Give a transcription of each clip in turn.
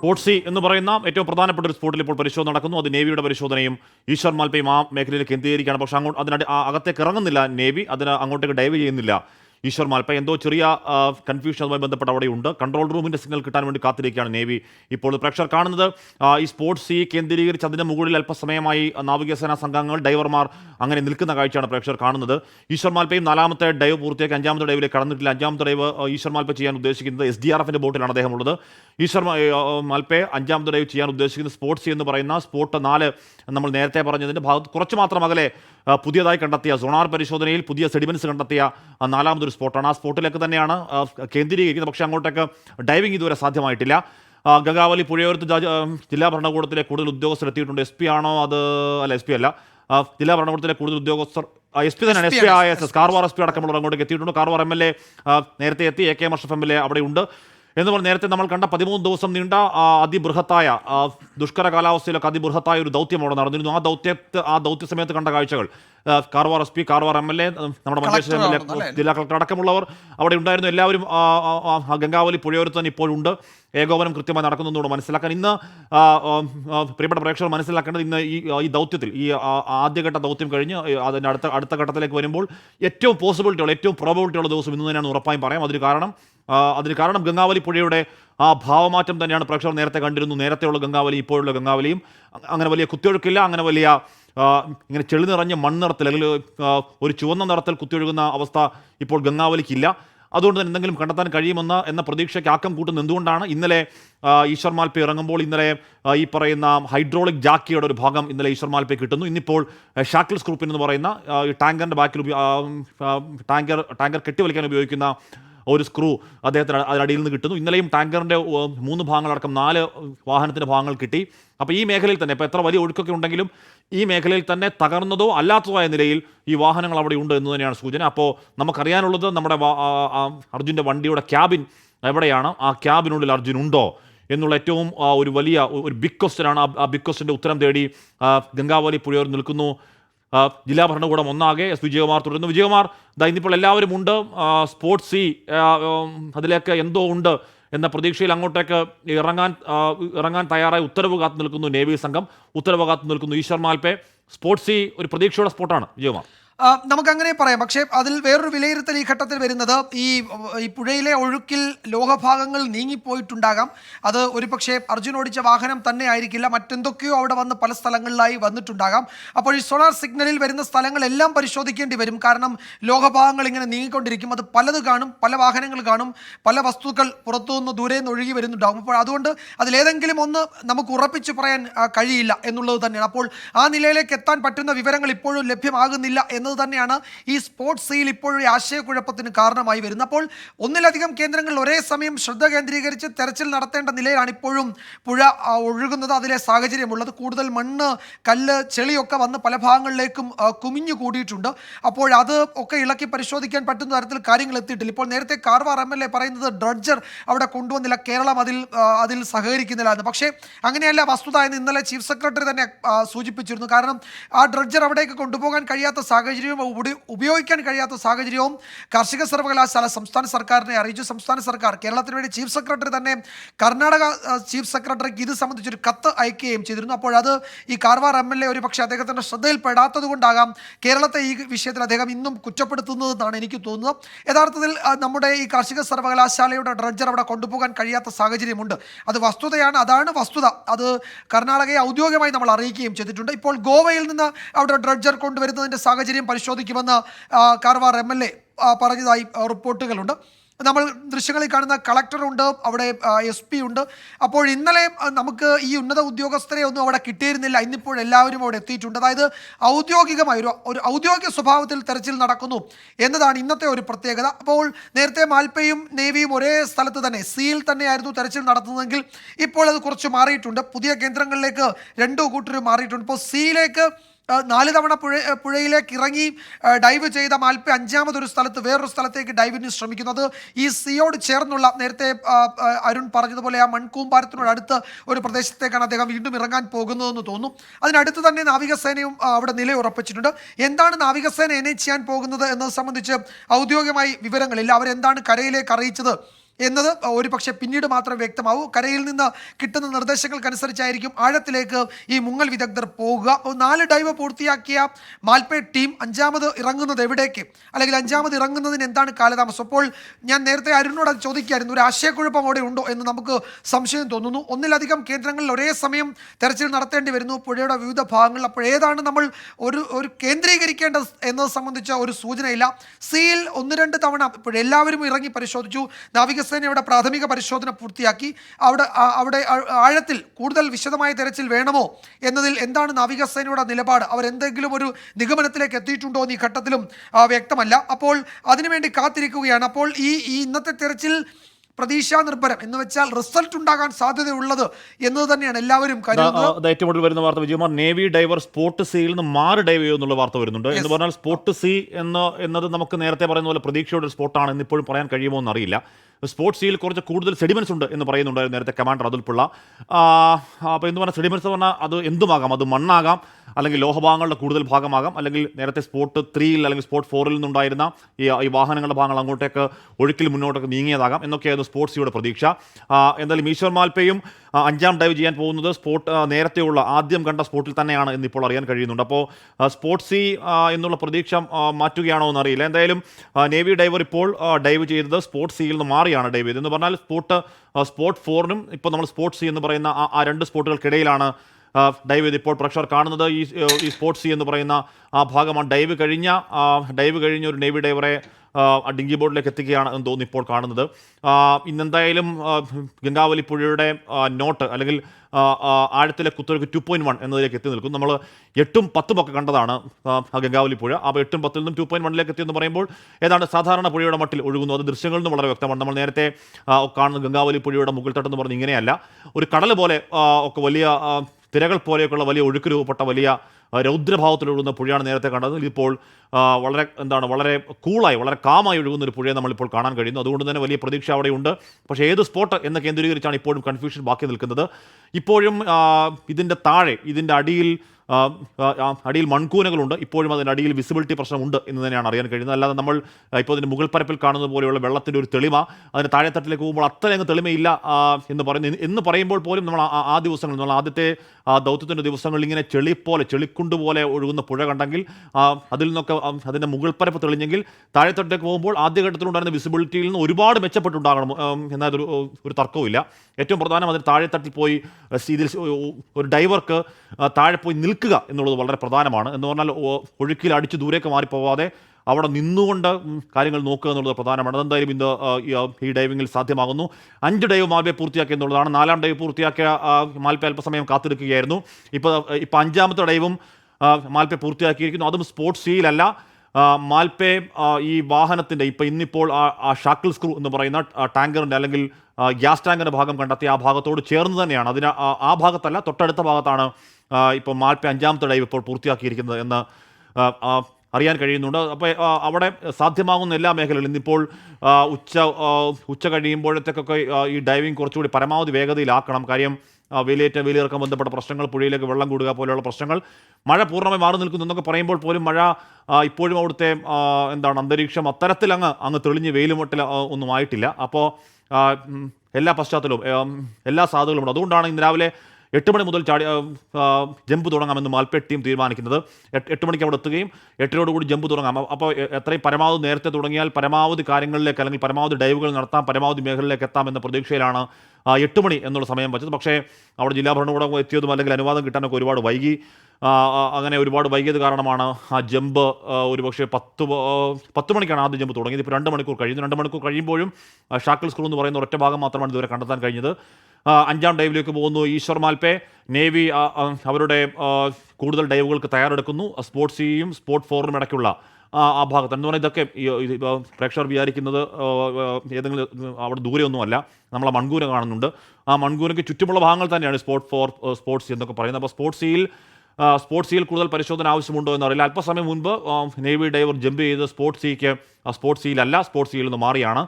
സ്പോർട്സി എന്ന് പറയുന്ന ഏറ്റവും പ്രധാനപ്പെട്ട ഒരു സ്പോർട്ടിൽ ഇപ്പോൾ പരിശോധന നടക്കുന്നു. അത് നേവിയുടെ പരിശോധനയും ഈശ്വർ മാൽപ്പയും ആ മേഖലയിൽ കേന്ദ്രീകരിക്കുകയാണ് പക്ഷേ അങ്ങോട്ട് അതിനടി അകത്തേക്ക് ഇറങ്ങുന്നില്ല നേവി. അതിന് അങ്ങോട്ടേക്ക് ഡൈവ് ചെയ്യുന്നില്ല. ഈശ്വർ മാൽപ്പ. എന്തോ ചെറിയ കൺഫ്യൂഷൻ അതുമായി ബന്ധപ്പെട്ട് അവിടെ ഉണ്ട്. കൺട്രോൾ റൂമിന്റെ സിഗ്നൽ കിട്ടാൻ വേണ്ടി കാത്തിരിക്കുകയാണ് നേവി ഇപ്പോൾ പ്രേക്ഷകർ കാണുന്നത് ഈ സ്പോർട്സ് സി കേന്ദ്രീകരിച്ച് അതിന്റെ മുകളിൽ അല്പസമയമായി നാവികസേനാ സംഘങ്ങൾ ഡൈവർമാർ അങ്ങനെ നിൽക്കുന്ന കാഴ്ചയാണ് പ്രേക്ഷകർ കാണുന്നത്. ഈശ്വർ മാൽപ്പയും നാലാമത്തെ ഡൈവ് പൂർത്തിയാക്കി അഞ്ചാമത്തെ ഡൈവിലേക്ക് കടന്നിട്ടില്ല. അഞ്ചാമത്തെ ഡൈവ് ഈശ്വർ മാൽപ്പ ചെയ്യാൻ ഉദ്ദേശിക്കുന്നത് എസ് ഡി ആർ എഫിന്റെ ബോട്ടിലാണ് അദ്ദേഹം ഉള്ളത്. ഈശ്വർ മാൽപ്പയെ മാൽപ്പെ അഞ്ചാമത്തെ ഡൈവ് ചെയ്യാൻ ഉദ്ദേശിക്കുന്നത് സ്പോർട്സ് സി എന്ന് പറയുന്ന സ്പോട്ട് നാല് നമ്മൾ നേരത്തെ പറഞ്ഞതിന്റെ ഭാഗത്ത് കുറച്ച് മാത്രം അകലെ പുതിയതായി കണ്ടെത്തിയ സോണാർ പരിശോധനയിൽ പുതിയ സെഡിമെൻസ് കണ്ടെത്തിയ ആ, നാലാമതൊരു സ്പോട്ടാണ്. ആ സ്പോട്ടിലൊക്കെ തന്നെയാണ് കേന്ദ്രീകരിക്കുന്നത് പക്ഷേ അങ്ങോട്ടൊക്കെ ഡൈവിംഗ് ഇതുവരെ സാധ്യമായിട്ടില്ല. ഗംഗാവലി പുഴയോരത്ത് ജില്ലാ ഭരണകൂടത്തിലെ കൂടുതൽ ഉദ്യോഗസ്ഥർ എത്തിയിട്ടുണ്ട്. എസ് പി ആണോ അത് അല്ല എസ് പി അല്ല. ജില്ലാ ഭരണകൂടത്തിലെ കൂടുതൽ ഉദ്യോഗസ്ഥർ എസ് പി തന്നെയാണ്. എസ് പി ആയ S S Karwar S P അടക്കമുള്ളവർ അങ്ങോട്ടേക്ക് എത്തിയിട്ടുണ്ട്. കാർവാർ എം എൽ എ നേരത്തെ എത്തി A K Ashraf M L A അവിടെ ഉണ്ട്. എന്ന് പറഞ്ഞ് നേരത്തെ നമ്മൾ കണ്ട പതിമൂന്ന് ദിവസം നീണ്ട അതിബൃഹത്തായ ദുഷ്കര കാലാവസ്ഥയിലൊക്കെ അതിബൃഹത്തായ ഒരു ദൗത്യം അവിടെ നടന്നിരുന്നു. ആ ദൗത്യത്തെ ആ ദൗത്യ സമയത്ത് കണ്ട കാഴ്ചകൾ. Karwar S P Karwar M L A നമ്മുടെ മഞ്ചേശ്വരം എം എൽ എ ജില്ലാ കളക്ടർ അടക്കമുള്ളവർ അവിടെ ഉണ്ടായിരുന്നു. എല്ലാവരും ഗംഗാവലി പുഴയോരത്ത് തന്നെ ഇപ്പോഴുണ്ട്. ഏകോപനം കൃത്യമായി നടക്കുന്നതുകൊണ്ട് മനസ്സിലാക്കാൻ. ഇന്ന് പ്രിയപ്പെട്ട പ്രേക്ഷകർ മനസ്സിലാക്കേണ്ടത് ഇന്ന് ഈ ഈ ദൗത്യത്തിൽ ഈ ആദ്യഘട്ട ദൗത്യം കഴിഞ്ഞ് അതിന്റെ അടുത്ത അടുത്ത ഘട്ടത്തിലേക്ക് വരുമ്പോൾ ഏറ്റവും പോസിബിലിറ്റിയുള്ള ഏറ്റവും പ്രോബിലിറ്റി ഉള്ള ദിവസം ഇന്ന് തന്നെയാണ് ഉറപ്പായും പറയാം. അതിന് കാരണം അതിന് കാരണം ഗംഗാവലി പുഴയുടെ ആ ഭാവമാറ്റം തന്നെയാണ് പ്രേക്ഷകർ നേരത്തെ കണ്ടിരുന്നു. നേരത്തെയുള്ള ഗംഗാവലി ഇപ്പോഴുള്ള ഗംഗാവലിയും അങ്ങനെ വലിയ കുത്തിയൊഴുക്കില്ല അങ്ങനെ വലിയ ഇങ്ങനെ ചെളി നിറഞ്ഞ മണ്ണിറത്തിൽ അല്ലെങ്കിൽ ഒരു ചുവന്ന നിറത്തിൽ കുത്തിയൊഴുകുന്ന അവസ്ഥ ഇപ്പോൾ ഗംഗാവലിക്കില്ല. അതുകൊണ്ട് തന്നെ എന്തെങ്കിലും കണ്ടെത്താൻ കഴിയുമെന്ന എന്ന പ്രതീക്ഷയ്ക്ക് ആക്കം കൂട്ടുന്ന എന്തുകൊണ്ടാണ്? ഇന്നലെ ഈശ്വർ ഇറങ്ങുമ്പോൾ ഇന്നലെ ഈ പറയുന്ന ഹൈഡ്രോളിക് ജാക്കിയുടെ ഒരു ഭാഗം ഇന്നലെ ഈശ്വർ കിട്ടുന്നു. ഇന്നിപ്പോൾ ഷാക്കിൾ ഷാക്കിൾസ് ഗ്രൂപ്പിൻ എന്ന് പറയുന്ന ഈ ടാങ്കറിന്റെ ബാക്കിൽ ടാങ്കർ ടാങ്കർ കെട്ടിവലിക്കാൻ ഉപയോഗിക്കുന്ന ഒരു സ്ക്രൂ അദ്ദേഹത്തിന് അതിനടിയിൽ നിന്ന് കിട്ടുന്നു. ഇന്നലെയും ടാങ്കറിന്റെ മൂന്ന് ഭാഗങ്ങളടക്കം നാല് വാഹനത്തിന്റെ ഭാഗങ്ങൾ കിട്ടി. അപ്പോൾ ഈ മേഖലയിൽ തന്നെ ഇപ്പോൾ എത്ര വലിയ ഒഴുക്കൊക്കെ ഉണ്ടെങ്കിലും ഈ മേഖലയിൽ തന്നെ തകർന്നതോ അല്ലാത്തതോ ആയ നിലയിൽ ഈ വാഹനങ്ങൾ അവിടെ ഉണ്ട് എന്ന് തന്നെയാണ് സൂചന. അപ്പോൾ നമുക്കറിയാനുള്ളത് നമ്മുടെ അർജുന്റെ വണ്ടിയുടെ ക്യാബിൻ എവിടെയാണ്? ആ ക്യാബിനുള്ളിൽ അർജുൻ ഉണ്ടോ? എന്നുള്ള ഏറ്റവും ഒരു വലിയ ഒരു ബിഗ് ക്വസ്റ്റ്യനാണ് ആ ബിഗ് ക്വസ്റ്റ്യന്റെ ഉത്തരം തേടി ഗംഗാവലി പുഴയോർ നിൽക്കുന്നു. ജില്ലാ ഭരണകൂടം ഒന്നാകെ എസ് വിജയകുമാർ തുടരുന്നു. വിജയകുമാർ ഇന്നിപ്പോൾ എല്ലാവരും ഉണ്ട്. സ്പോർട്സ് സി അതിലേക്ക് എന്തോ ഉണ്ട് എന്ന പ്രതീക്ഷയിൽ അങ്ങോട്ടേക്ക് ഇറങ്ങാൻ ഇറങ്ങാൻ തയ്യാറായി ഉത്തരവ് കാത്തു നിൽക്കുന്നു നേവി സംഘം. ഉത്തരവ് കാത്തു നിൽക്കുന്നു ഈശ്വർ മാൽപേ. സ്പോർട്സ് സി ഒരു പ്രതീക്ഷയുടെ സ്പോട്ടാണ് വിജയകുമാർ. നമുക്കങ്ങനെ പറയാം. പക്ഷേ അതിൽ വേറൊരു വിലയിരുത്തൽ ഈ ഘട്ടത്തിൽ വരുന്നത് ഈ ഈ പുഴയിലെ ഒഴുക്കിൽ ലോഹഭാഗങ്ങൾ നീങ്ങിപ്പോയിട്ടുണ്ടാകാം. അത് ഒരുപക്ഷെ അർജുൻ ഓടിച്ച വാഹനം തന്നെ ആയിരിക്കില്ല. മറ്റെന്തൊക്കെയോ അവിടെ വന്ന് പല സ്ഥലങ്ങളിലായി വന്നിട്ടുണ്ടാകാം. അപ്പോൾ ഈ സോളാർ സിഗ്നലിൽ വരുന്ന സ്ഥലങ്ങളെല്ലാം പരിശോധിക്കേണ്ടി വരും. കാരണം ലോഹഭാഗങ്ങൾ ഇങ്ങനെ നീങ്ങിക്കൊണ്ടിരിക്കും. അത് പലത് കാണും. പല വാഹനങ്ങൾ കാണും. പല വസ്തുക്കൾ പുറത്തുനിന്ന് ദൂരെ നിന്ന് ഒഴുകി വരുന്നുണ്ടാകും അപ്പോൾ അതുകൊണ്ട് അതിലേതെങ്കിലും ഒന്ന് നമുക്ക് ഉറപ്പിച്ച് പറയാൻ കഴിയില്ല എന്നുള്ളത് തന്നെയാണ്. അപ്പോൾ ആ നിലയിലേക്ക് എത്താൻ പറ്റുന്ന വിവരങ്ങൾ ഇപ്പോഴും ലഭ്യമാകുന്നില്ല എന്നത് തന്നെയാണ് ഈ സ്പോർട്സ് സീൽ ഇപ്പോഴും ആശയക്കുഴപ്പത്തിന് കാരണമായി വരുന്നത്. അപ്പോൾ ഒന്നിലധികം കേന്ദ്രങ്ങൾ ഒരേ സമയം ശ്രദ്ധ കേന്ദ്രീകരിച്ച് തെരച്ചിൽ നടത്തേണ്ട നിലയിലാണ് ഇപ്പോഴും പുഴ ഒഴുകുന്നത്. അതിലെ സാഹചര്യമുള്ളത്. കൂടുതൽ മണ്ണ് കല്ല് ചെളിയൊക്കെ വന്ന് പല ഭാഗങ്ങളിലേക്കും കുമിഞ്ഞു കൂടിയിട്ടുണ്ട്. അപ്പോൾ അത് ഒക്കെ ഇളക്കി പരിശോധിക്കാൻ പറ്റുന്ന തരത്തിൽ കാര്യങ്ങൾ എത്തിയിട്ടില്ല. ഇപ്പോൾ നേരത്തെ കാർവാർ എം എൽ എ പറയുന്നത് ഡ്രഡ്ജർ അവിടെ കൊണ്ടുവന്നില്ല. കേരളം അതിൽ അതിൽ സഹകരിക്കുന്നില്ലായിരുന്നു. പക്ഷേ അങ്ങനെയല്ല വസ്തുത എന്ന് ഇന്നലെ ചീഫ് സെക്രട്ടറി തന്നെ സൂചിപ്പിച്ചിരുന്നു. കാരണം ആ ഡ്രഡ്ജർ അവിടേക്ക് കൊണ്ടുപോകാൻ കഴിയാത്ത സാഹചര്യവും ഉപ- ഉപയോഗിക്കാൻ കഴിയാത്ത സാഹചര്യവും കാർഷിക സർവകലാശാല സംസ്ഥാന സർക്കാരിനെ അറിയിച്ചു. സംസ്ഥാന സർക്കാർ കേരളത്തിന് വേണ്ടി ചീഫ് സെക്രട്ടറി തന്നെ കർണാടക ചീഫ് സെക്രട്ടറിക്ക് ഇത് സംബന്ധിച്ചൊരു കത്ത് അയക്കുകയും ചെയ്തിരുന്നു. അപ്പോൾ അത് ഈ കാർവാർ എം എൽ എ ഒരു പക്ഷേ അദ്ദേഹത്തിന്റെ ശ്രദ്ധയിൽപ്പെടാത്തത് കൊണ്ടാകാം കേരളത്തെ ഈ വിഷയത്തിൽ അദ്ദേഹം ഇന്നും കുറ്റപ്പെടുത്തുന്നതെന്നാണ് എനിക്ക് തോന്നുന്നത്. യഥാർത്ഥത്തിൽ നമ്മുടെ ഈ കാർഷിക സർവകലാശാലയുടെ ഡ്രഡ്ജർ അവിടെ കൊണ്ടുപോകാൻ കഴിയാത്ത സാഹചര്യമുണ്ട്. അത് വസ്തുതയാണ് അതാണ് വസ്തുത. അത് കർണാടകയെ ഔദ്യോഗികമായി നമ്മൾ അറിയിക്കുകയും ചെയ്തിട്ടുണ്ട്. ഇപ്പോൾ ഗോവയിൽ നിന്ന് അവിടെ ഡ്രഡ്ജർ കൊണ്ടുവരുന്നതിന്റെ സാഹചര്യം പരിശോധിക്കുമെന്ന് കാർവാർ എം എൽ എ പറഞ്ഞതായി റിപ്പോർട്ടുകളുണ്ട്. നമ്മൾ ദൃശ്യങ്ങളിൽ കാണുന്ന കളക്ടറുണ്ട് അവിടെ എസ് പി ഉണ്ട്. അപ്പോൾ ഇന്നലെ നമുക്ക് ഈ ഉന്നത ഉദ്യോഗസ്ഥരെ ഒന്നും അവിടെ കിട്ടിയിരുന്നില്ല. ഇന്നിപ്പോൾ എല്ലാവരും അവിടെ എത്തിയിട്ടുണ്ട്. അതായത് ഔദ്യോഗികമായ ഒരു ഒരു ഔദ്യോഗിക സ്വഭാവത്തിൽ തെരച്ചിൽ നടക്കുന്നു എന്നതാണ് ഇന്നത്തെ ഒരു പ്രത്യേകത. അപ്പോൾ നേരത്തെ മാൽപ്പയും നേവിയും ഒരേ സ്ഥലത്ത് തന്നെ സിയിൽ തന്നെയായിരുന്നു തെരച്ചിൽ നടത്തുന്നതെങ്കിൽ ഇപ്പോൾ അത് കുറച്ച് മാറിയിട്ടുണ്ട്. പുതിയ കേന്ദ്രങ്ങളിലേക്ക് രണ്ടു കൂട്ടരും മാറിയിട്ടുണ്ട്. ഇപ്പോൾ സിയിലേക്ക് നാല് തവണ പുഴ പുഴയിലേക്ക് ഇറങ്ങി ഡൈവ് ചെയ്ത മാൽപ്പെ അഞ്ചാമതൊരു സ്ഥലത്ത് വേറൊരു സ്ഥലത്തേക്ക് ഡൈവിന് ശ്രമിക്കുന്നത്. ഈ സിയോട് ചേർന്നുള്ള നേരത്തെ അരുൺ പറഞ്ഞതുപോലെ ആ മൺകൂമ്പാരത്തിനോട് അടുത്ത് ഒരു പ്രദേശത്തേക്കാണ് അദ്ദേഹം വീണ്ടും ഇറങ്ങാൻ പോകുന്നതെന്ന് തോന്നുന്നു അതിനടുത്ത് തന്നെ നാവികസേനയും അവിടെ നിലയുറപ്പിച്ചിട്ടുണ്ട് എന്താണ് നാവികസേന എന്നെ ചെയ്യാൻ പോകുന്നത് എന്നത് സംബന്ധിച്ച് ഔദ്യോഗികമായി വിവരങ്ങളില്ല. അവരെന്താണ് കരയിലേക്ക് അറിയിച്ചത്? എന്നത് ഒരു പക്ഷേ പിന്നീട് മാത്രം വ്യക്തമാവൂ. കരയിൽ നിന്ന് കിട്ടുന്ന നിർദ്ദേശങ്ങൾക്കനുസരിച്ചായിരിക്കും ആഴത്തിലേക്ക് ഈ മുങ്ങൽ വിദഗ്ധർ പോകുക. നാല് ഡൈവ് പൂർത്തിയാക്കിയ മാൽപ്പേ ടീം അഞ്ചാമത് ഇറങ്ങുന്നത് എവിടേക്ക്? അല്ലെങ്കിൽ അഞ്ചാമത് ഇറങ്ങുന്നതിന് എന്താണ് കാലതാമസം? അപ്പോൾ ഞാൻ നേരത്തെ അരുണിനോട് അത് ചോദിക്കായിരുന്നു. ഒരു ആശയക്കുഴപ്പം അവിടെ ഉണ്ടോ എന്ന് നമുക്ക് സംശയം തോന്നുന്നു. ഒന്നിലധികം കേന്ദ്രങ്ങളിൽ ഒരേ സമയം തെരച്ചിൽ നടത്തേണ്ടി വരുന്നു. പുഴയുടെ വിവിധ ഭാഗങ്ങളിൽ. അപ്പോൾ ഏതാണ് നമ്മൾ ഒരു ഒരു കേന്ദ്രീകരിക്കേണ്ടത് എന്നത് സംബന്ധിച്ച ഒരു സൂചനയില്ല. സിയിൽ ഒന്ന് രണ്ട് തവണ ഇപ്പോൾ എല്ലാവരും ഇറങ്ങി പരിശോധിച്ചു. നാവികസേനയുടെ പ്രാഥമിക പരിശോധന പൂർത്തിയാക്കി. അവിടെ അവിടെ ആഴത്തിൽ കൂടുതൽ വിശദമായ തെരച്ചിൽ വേണമോ എന്നതിൽ എന്താണ് നാവികസേനയുടെ നിലപാട്? അവർ എന്തെങ്കിലും ഒരു നിഗമനത്തിലേക്ക് എത്തിയിട്ടുണ്ടോ എന്ന് ഈ ഘട്ടത്തിലും വ്യക്തമല്ല. അപ്പോൾ അതിനുവേണ്ടി കാത്തിരിക്കുകയാണ്. അപ്പോൾ ഈ ഈ ഇന്നത്തെ തെരച്ചിൽ പ്രതീക്ഷാ നിർഭരം എന്ന് വെച്ചാൽ റിസൾട്ട് ഉണ്ടാകാൻ സാധ്യതയുള്ളത് എന്നത് തന്നെയാണ് എല്ലാവരും കരുതുന്നത്. ഏറ്റവും കൂടുതൽ വരുന്ന വാർത്ത വിജയമാർ നേവി ഡൈവർ സ്പോട്ട് സിയിൽ നിന്ന് മാറി ഡൈവ് ചെയ്യുന്നുള്ള വാർത്ത വരുന്നുണ്ട്. എന്ന് പറഞ്ഞാൽ സ്പോട്ട് സി എന്ന് എന്നത് നമുക്ക് നേരത്തെ പറയുന്ന പോലെ പ്രതീക്ഷയുടെ ഒരു സ്പോട്ടാണ് എന്ന് ഇപ്പോഴും പറയാൻ കഴിയുമോ എന്നറിയില്ല. സ്പോട്ട് സിയിൽ കുറച്ച് കൂടുതൽ സെഡിമെൻസ് ഉണ്ട് എന്ന് പറയുന്നുണ്ടായിരുന്നു നേരത്തെ കമാൻഡർ അതുൽ പിള്ള. അപ്പോൾ എന്ന് പറഞ്ഞാൽ എന്ന് പറഞ്ഞാൽ അത് എന്തുമാകാം? അത് മണ്ണാകാം? അല്ലെങ്കിൽ ലോഹഭാഗങ്ങളുടെ കൂടുതൽ ഭാഗമാകാം? അല്ലെങ്കിൽ നേരത്തെ സ്പോർട്ട് ത്രീയിൽ അല്ലെങ്കിൽ സ്പോർട്ട് ഫോറിൽ നിന്നുണ്ടായിരുന്ന ഈ ഈ വാഹനങ്ങളുടെ ഭാഗങ്ങൾ അങ്ങോട്ടേക്ക് ഒഴുക്കിൽ മുന്നോട്ടേക്ക് നീങ്ങിയതാകാം എന്നൊക്കെയായിരുന്നു സ്പോർട്സിയുടെ പ്രതീക്ഷ. എന്തായാലും ഈശ്വർ മാൽപ്പയും അഞ്ചാം ഡൈവ് ചെയ്യാൻ പോകുന്നത് സ്പോട്ട് നേരത്തെയുള്ള ആദ്യം കണ്ട സ്പോട്ടിൽ തന്നെയാണ് എന്നിപ്പോൾ അറിയാൻ കഴിയുന്നുണ്ട്. അപ്പോൾ സ്പോർട്സി എന്നുള്ള പ്രതീക്ഷ മാറ്റുകയാണോ എന്നറിയില്ല. എന്തായാലും നേവി ഡൈവർ ഇപ്പോൾ ഡൈവ് ചെയ്തത് സ്പോർട്സ് സിയിൽ നിന്ന് മാറിയാണ് ഡൈവ് ചെയ്തത്. എന്ന് പറഞ്ഞാൽ സ്പോട്ട് സ്പോട്ട് ഫോറിനും ഇപ്പോൾ നമ്മൾ സ്പോർട്സ് സി എന്ന് പറയുന്ന ആ- രണ്ട് സ്പോട്ടുകൾക്കിടയിലാണ് ഡൈവ് ഇപ്പോൾ പ്രഷർ കാണുന്നത് ഈ ഈ സ്പോർട്സ് സി എന്ന് പറയുന്ന ആ ഭാഗമാണ്. ഡൈവ് കഴിഞ്ഞ ഡൈവ് കഴിഞ്ഞ ഒരു നേവി ഡൈവറെ ഡിങ്കി ബോർഡിലേക്ക് എത്തിക്കുകയാണ് എന്ന് തോന്നുന്നു ഇപ്പോൾ കാണുന്നത്. ഇന്നെന്തായാലും ഗംഗാവലി പുഴയുടെ നോട്ട് അല്ലെങ്കിൽ ആഴത്തിലെ കുത്തൊഴുക്ക് ടു പോയിന്റ് വൺ എന്നതിലേക്ക് എത്തി നിൽക്കും നമ്മൾ എട്ടും പത്തും ഒക്കെ കണ്ടതാണ് ഗംഗാവലി പുഴ. അപ്പോൾ എട്ടും പത്തിൽ നിന്നും ടു പോയിന്റ് വണ്ണിലേക്ക് എത്തിയെന്ന് പറയുമ്പോൾ ഏതാണ്ട് സാധാരണ പുഴയുടെ മട്ടിൽ ഒഴുകുന്നു. അത് ദൃശ്യങ്ങളിൽ നിന്ന് വളരെ വ്യക്തമാണ്. നമ്മൾ നേരത്തെ കാണുന്ന ഗംഗാവലി പുഴയുടെ മുകൾ തട്ടെന്ന് പറഞ്ഞ് ഇങ്ങനെയല്ല. ഒരു കടൽ പോലെ ഒക്കെ വലിയ തിരകൾ പോലെയൊക്കെയുള്ള വലിയ ഒഴുക്ക് രൂപപ്പെട്ട വലിയ ഒഴുകുന്ന പുഴയാണ് നേരത്തെ കണ്ടത്. ഇപ്പോൾ വളരെ എന്താണ് വളരെ കൂളായി വളരെ കാമായി ഒഴുകുന്ന ഒരു പുഴയെ നമ്മളിപ്പോൾ കാണാൻ കഴിയുന്നു. അതുകൊണ്ട് തന്നെ വലിയ പ്രതീക്ഷ അവിടെയുണ്ട്. പക്ഷേ ഏത് സ്പോട്ട് എന്ന് കേന്ദ്രീകരിച്ചാണ് ഇപ്പോഴും കൺഫ്യൂഷൻ ബാക്കി നിൽക്കുന്നത്. ഇപ്പോഴും ഇതിന്റെ താഴെ ഇതിന്റെ അടിയിൽ അടിയിൽ മൺകൂനകളുണ്ട്. ഇപ്പോഴും അതിന്റെ അടിയിൽ വിസിബിലിറ്റി പ്രശ്നമുണ്ട് എന്ന് തന്നെയാണ് അറിയാൻ കഴിയുന്നത്. അല്ലാതെ നമ്മൾ ഇപ്പോൾ അതിന്റെ മുകൾ പരപ്പിൽ കാണുന്നത് പോലെയുള്ള വെള്ളത്തിന്റെ ഒരു തെളിമ അതിന്റെ താഴെത്തട്ടിലേക്ക് പോകുമ്പോൾ അത്രയങ്ങ് തെളിമയില്ല എന്ന് പറയുന്നു എന്ന് പറയുമ്പോൾ പോലും നമ്മൾ ആ- ദിവസങ്ങൾ നമ്മൾ ആദ്യത്തെ ദൗത്യത്തിന്റെ ദിവസങ്ങളിൽ ഇങ്ങനെ ചെളി പോലെ ചെളിക്കുണ്ട് പോലെ ഒഴുകുന്ന പുഴ കണ്ടെങ്കിൽ അതിൽ നിന്നൊക്കെ അതിന്റെ മുകൾ പരപ്പ് തെളിഞ്ഞെങ്കിൽ താഴെത്തട്ടിലേക്ക് പോകുമ്പോൾ ആദ്യഘട്ടത്തിലുണ്ടായിരുന്ന വിസിബിലിറ്റിയിൽ നിന്ന് ഒരുപാട് മെച്ചപ്പെട്ടുണ്ടാകണം. എന്നതൊരു ഒരു തർക്കവുമില്ല ഏറ്റവും പ്രധാനം അതിന് താഴെത്തട്ടിൽ പോയി ഇതിൽ ഒരു ഡൈവർക്ക് താഴെ പോയി നിൽക്കുക എന്നുള്ളത് വളരെ പ്രധാനമാണ്. എന്ന് പറഞ്ഞാൽ ഒഴുക്കിൽ അടിച്ച് ദൂരേക്ക് മാറിപ്പോവാതെ അവിടെ നിന്നുകൊണ്ട് കാര്യങ്ങൾ നോക്കുക എന്നുള്ളത് പ്രധാനമാണ്. അതെന്തായാലും ഇന്ന് ഈ, ഡൈവിങ്ങിൽ സാധ്യമാകുന്നു. അഞ്ച് ഡൈവ് മാൽബെ പൂർത്തിയാക്കി എന്നുള്ളതാണ്. നാലാം ഡൈവ് പൂർത്തിയാക്കിയ മാൽപ്പ അല്പസമയം കാത്തിരിക്കുകയായിരുന്നു. ഇപ്പോൾ ഇപ്പോൾ അഞ്ചാമത്തെ ഡൈവും മാൽപ്പ പൂർത്തിയാക്കിയിരിക്കുന്നു. അതും സ്പോർട്സ് സീയിലല്ല. മാൽപ്പ ഈ വാഹനത്തിന്റെ ഇപ്പോൾ ഇന്നിപ്പോൾ ആ ഷാക്കിൾ സ്ക്രൂ എന്ന് പറയുന്ന ടാങ്കറിന്റെ അല്ലെങ്കിൽ ഗ്യാസ് ടാങ്കിന്റെ ഭാഗം കണ്ടെത്തി ആ ഭാഗത്തോട് ചേർന്ന് തന്നെയാണ്. അതിന് ആ- ഭാഗത്തല്ല തൊട്ടടുത്ത ഭാഗത്താണ് ഇപ്പോൾ നാൽപ്പത്തി അഞ്ചാമത്തെ ഡൈവ് ഇപ്പോൾ പൂർത്തിയാക്കിയിരിക്കുന്നത് എന്ന് അറിയാൻ കഴിയുന്നുണ്ട്. അപ്പോൾ അവിടെ സാധ്യമാകുന്ന എല്ലാ മേഖലകളിലും ഇന്നിപ്പോൾ ഉച്ച ഉച്ച കഴിയുമ്പോഴത്തേക്കൊക്കെ ഈ ഡൈവിങ് കുറച്ചുകൂടി പരമാവധി വേഗതയിലാക്കണം. കാര്യം വേലിയേറ്റം വേലിയിറക്കം ബന്ധപ്പെട്ട പ്രശ്നങ്ങൾ പുഴയിലേക്ക് വെള്ളം കൂടുക പോലെയുള്ള പ്രശ്നങ്ങൾ മഴ പൂർണമായി മാറി നിൽക്കുന്നു എന്നൊക്കെ പറയുമ്പോൾ പോലും മഴ ഇപ്പോഴും അവിടുത്തെ എന്താണ് അന്തരീക്ഷം അത്തരത്തിൽ അങ്ങ് അങ്ങ് തെളിഞ്ഞ് വെയിലുമട്ടിൽ ഒന്നും ആയിട്ടില്ല. അപ്പോൾ എല്ലാ പശ്ചാത്തലവും എല്ലാ എല്ലാ സാധ്യതകളുമുണ്ട് അതുകൊണ്ടാണ് ഇന്ന് രാവിലെ എട്ട് മണി മുതൽ ചാടി ജമ്പ് തുടങ്ങാമെന്ന് മാൽപ്പെ ടീം തീരുമാനിക്കുന്നത്. എട്ട് മണിക്ക് അവിടെ എത്തുകയും എട്ടരയോടുകൂടി ജമ്പ് തുടങ്ങാം. അപ്പോൾ എത്രയും പരമാവധി നേരത്തെ തുടങ്ങിയാൽ പരമാവധി കാര്യങ്ങളിലേക്ക് അല്ലെങ്കിൽ പരമാവധി ഡൈവുകൾ നടത്താം പരമാവധി മേഖലയിലേക്ക് എത്താം എന്ന പ്രതീക്ഷയിലാണ് എട്ട് മണി എന്നുള്ള സമയം വച്ചത്. പക്ഷേ അവിടെ ജില്ലാ ഭരണകൂടം എത്തിയതും അല്ലെങ്കിൽ അനുവാദം കിട്ടാനൊക്കെ ഒരുപാട് വൈകി. അങ്ങനെ ഒരുപാട് വൈകിയത് കാരണമാണ് ആ ജമ്പ് ഒരുപക്ഷെ പത്ത് പത്ത് മണിക്കാണ് ആദ്യം ജമ്പ് തുടങ്ങിയത്. ഇപ്പോൾ രണ്ട് മണിക്കൂർ കഴിയുന്നു. രണ്ട് മണിക്കൂർ കഴിയുമ്പോഴും ഷാക്കിൾ സ്കൂൾ എന്ന് പറയുന്ന ഒറ്റ ഭാഗം മാത്രമാണ് ഇതുവരെ കണ്ടെത്താൻ കഴിഞ്ഞത്. അഞ്ചാം ഡൈവിലേക്ക് പോകുന്നു ഈശ്വർ മാൽപേ. നേവി അവരുടെ കൂടുതൽ ഡൈവുകൾക്ക് തയ്യാറെടുക്കുന്നു. സ്പോർട്സ് സിയും സ്പോർട്സ് ഫോറിനും ഇടയ്ക്കുള്ള ആ ഭാഗത്ത്. എന്ന് പറഞ്ഞാൽ ഇതൊക്കെ പ്രേക്ഷകർ വിചാരിക്കുന്നത് ഏതെങ്കിലും അവിടെ ദൂരെയൊന്നുമല്ല. നമ്മളെ മൺകൂര കാണുന്നുണ്ട്. ആ മൺകൂരയ്ക്ക് ചുറ്റുമുള്ള ഭാഗങ്ങൾ തന്നെയാണ് സ്പോർട്സ് ഫോർ സ്പോർട്സ് എന്നൊക്കെ പറയുന്നത്. അപ്പോൾ സ്പോർട്സ് സിയിൽ സ്പോർട്സ് സിയിൽ കൂടുതൽ പരിശോധന ആവശ്യമുണ്ടോ എന്നറിയില്ല അല്പസമയം മുൻപ് നേവി ഡൈവർ ജമ്പ് ചെയ്ത് സ്പോർട്സ് സിക്ക് സ്പോർട്സ് സിയിലല്ല സ്പോർട്സ് സിയിൽ നിന്ന് മാറിയാണ്.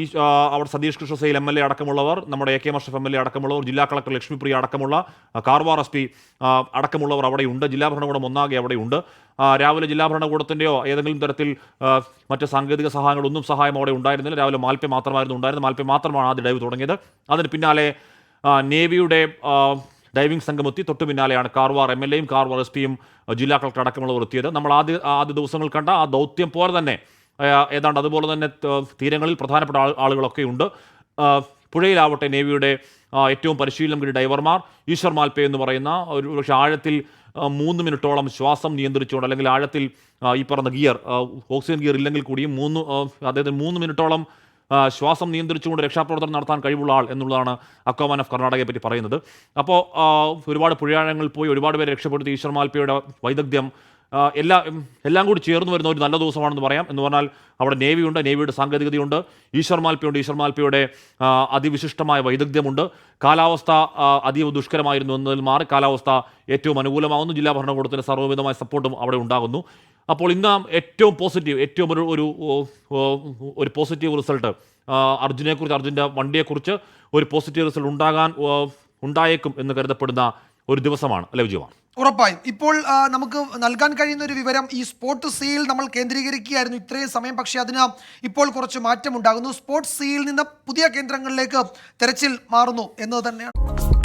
ഈ അവിടെ Satheesh Krishna Sail M L A അടക്കമുള്ളവർ നമ്മുടെ എ കെ മഷഫ് എം എൽ എ അടക്കമുള്ളവർ ജില്ലാ കളക്ടർ ലക്ഷ്മിപ്രിയ അടക്കമുള്ള കാർവാർ എസ് പി അടക്കമുള്ളവർ അവിടെയുണ്ട്. ജില്ലാ ഭരണകൂടം ഒന്നാകെ അവിടെയുണ്ട്. രാവിലെ ജില്ലാ ഭരണകൂടത്തിന്റെയോ ഏതെങ്കിലും തരത്തിൽ മറ്റ് സാങ്കേതിക സഹായങ്ങളൊന്നും സഹായം അവിടെ ഉണ്ടായിരുന്നില്ല. രാവിലെ മാൽപ്പ്യ മാത്രമായിരുന്നു ഉണ്ടായിരുന്നത്. മാൽപ്പ്യ മാത്രമാണ് ആദ്യ ഡൈവ് തുടങ്ങിയത്. അതിന് പിന്നാലെ നേവിയുടെ ഡൈവിംഗ് സംഘമെത്തി. തൊട്ടു പിന്നാലെയാണ് കാർവാർ എം എൽ എയും കാർവാർ എസ് പിയും ജില്ലാ കളക്ടർ അടക്കമുള്ളവർ എത്തിയത്. നമ്മൾ ആദ്യ ആദ്യ ദിവസങ്ങൾ കണ്ട ആ ദൗത്യം പോലെ തന്നെ ഏതാണ്ട് അതുപോലെ തന്നെ തീരങ്ങളിൽ പ്രധാനപ്പെട്ട ആളുകളൊക്കെ ഉണ്ട് പുഴയിലാവട്ടെ നേവിയുടെ ഏറ്റവും പരിശീലനം കിട്ടിയ ഡൈവർമാർ ഈശ്വർ മാൽപേ എന്ന് പറയുന്ന ഒരു പക്ഷേ ആഴത്തിൽ മൂന്ന് മിനിറ്റോളം ശ്വാസം നിയന്ത്രിച്ചുകൊണ്ട് അല്ലെങ്കിൽ ആഴത്തിൽ ഈ പറഞ്ഞ ഗിയർ ഓക്സിജൻ ഗിയർ ഇല്ലെങ്കിൽ കൂടിയും മൂന്ന് അദ്ദേഹത്തിന് മൂന്ന് മിനിറ്റോളം ശ്വാസം നിയന്ത്രിച്ചുകൊണ്ട് രക്ഷാപ്രവർത്തനം നടത്താൻ കഴിവുള്ള ആൾ എന്നുള്ളതാണ് അക്വാമാൻ ഓഫ് കർണാടകയെ പറ്റി പറയുന്നത്. അപ്പോൾ ഒരുപാട് പുഴയാഴങ്ങളിൽ പോയി ഒരുപാട് പേരെ രക്ഷപ്പെടുത്തി ഈശ്വർ മാൽപ്പയുടെ വൈദഗ്ധ്യം എല്ലാ എല്ലാം കൂടി ചേർന്ന് വരുന്ന ഒരു നല്ല ദിവസമാണെന്ന് പറയാം. എന്ന് പറഞ്ഞാൽ അവിടെ നേവിയുണ്ട് നേവിയുടെ സാങ്കേതികതയുണ്ട്. ഈശ്വർ മാൽപ്പയുണ്ട് ഈശ്വർ മാൽപ്പയുടെ ആ, അതിവിശിഷ്ടമായ വൈദഗ്ധ്യമുണ്ട്. കാലാവസ്ഥ അതീവ ദുഷ്കരമായിരുന്നു എന്നതിൽ മാറി കാലാവസ്ഥ ഏറ്റവും അനുകൂലമാകുന്നു ജില്ലാ ഭരണകൂടത്തിന്റെ സർവവിധമായ സപ്പോർട്ടും അവിടെ ഉണ്ടാകുന്നു. അപ്പോൾ ഇന്ന് ഏറ്റവും പോസിറ്റീവ് ഏറ്റവും ഒരു ഒരു ഒരു പോസിറ്റീവ് റിസൾട്ട് അർജുനെക്കുറിച്ച് അർജുന്റെ വണ്ടിയെക്കുറിച്ച് ഒരു പോസിറ്റീവ് റിസൾട്ട് ഉണ്ടാകാൻ ഉണ്ടായേക്കും എന്ന് കരുതപ്പെടുന്ന ഒരു ദിവസമാണ്. അല്ലെ വിജയമാണ് ഉറപ്പായും. ഇപ്പോൾ നമുക്ക് നൽകാൻ കഴിയുന്ന ഒരു വിവരം ഈ സ്പോർട്സ് സിയിൽ നമ്മൾ കേന്ദ്രീകരിക്കുകയായിരുന്നു ഇത്രയും സമയം. പക്ഷേ അതിന് ഇപ്പോൾ കുറച്ച് മാറ്റമുണ്ടാകുന്നു. സ്പോർട്സ് സിയിൽ നിന്ന് പുതിയ കേന്ദ്രങ്ങളിലേക്ക് തെരച്ചിൽ മാറുന്നു എന്നത് തന്നെയാണ്.